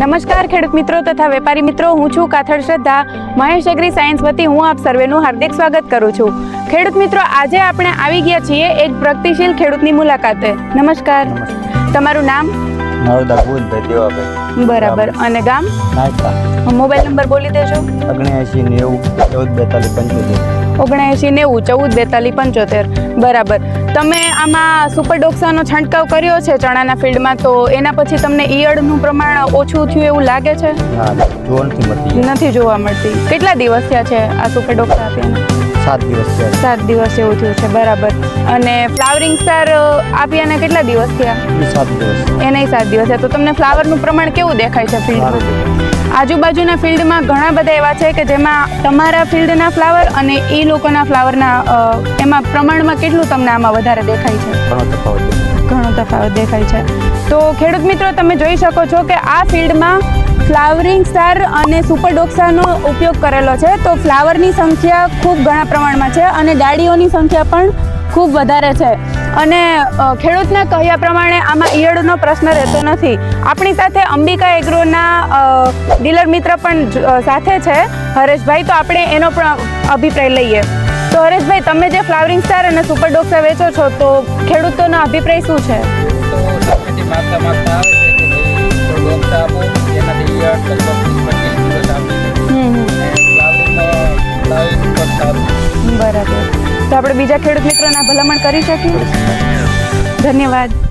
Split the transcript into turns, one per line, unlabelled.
નમસ્કાર ખેડૂત મિત્રો તથા વેપારી મિત્રો. હું છું કાથડ શ્રદ્ધા. મહેશ એગ્રી સાયન્સ વતી હું આપ સર્વેનું હાર્દિક સ્વાગત કરું છું. ખેડૂત મિત્રો આજે આપણે આવી ગયા છીએ એક પ્રગતિશીલ ખેડૂતની મુલાકાતે. નમસ્કાર. તમારું નામ? બરાબર. અને ગામ? મોબાઈલ નંબર બોલી દેજો.
અગ્નેસી નેવું ચૌદ બેતાલીસ પંચોતેર.
ઓગણએંશી નેવું ચૌદ બેતાલીસ પંચોતેર. બરાબર. તમે આમાં સુપર ડોક્સાનો છંટકાવ કર્યો છે ચણાના ફિલ્ડમાં? તો એના પછી તમને ઈયળનું પ્રમાણ ઓછું થયું એવું લાગે છે?
નથી
જોવા મળતી. કેટલા દિવસ થયા છે આ સુપરડોક્સા આપીને
સાત દિવસ છે.
સાત દિવસ એવું થયું છે બરાબર. અને ફ્લાવરિંગ સ્ટાર આપ્યાને કેટલા દિવસ થયા?
સાત દિવસ.
એને સાત દિવસ તો તમને ફ્લાવરનું પ્રમાણ કેવું દેખાય છે ફિલ્ડ આજુબાજુના ફિલ્ડમાં ઘણા બધા એવા છે કે જેમાં તમારા ફિલ્ડના ફ્લાવર અને એ લોકોના ફ્લાવરના એમાં પ્રમાણમાં કેટલું તમને આમાં વધારે દેખાય છે?
ઘણો તફાવત છે.
ઘણો તફાવત દેખાય છે. તો ખેડૂત મિત્રો તમે જોઈ શકો છો કે આ ફિલ્ડમાં ફ્લાવરિંગ સ્ટાર અને સુપરડોક્સાનો ઉપયોગ કરેલો છે. તો ફ્લાવરની સંખ્યા ખૂબ ઘણા પ્રમાણમાં છે અને ડાળીઓની સંખ્યા પણ ખૂબ વધારે છે. અને ખેડૂતના કહ્યા પ્રમાણે આમાં ઈયળનો પ્રશ્ન રહેતો નથી. આપણી સાથે અંબિકા એગ્રોના ડીલર મિત્ર પણ સાથે છે. હરેશભાઈ, તો આપણે એનો પણ અભિપ્રાય લઈએ. તો હરેશભાઈ, તમે જે ફ્લાવરિંગ સ્ટાર અને સુપરડોક્સા વેચો છો, તો ખેડૂતોનો અભિપ્રાય શું છે? બરાબર. તો આપણે બીજા ખેડૂત મિત્રોના ભલામણ કરી શકીએ? ધન્યવાદ.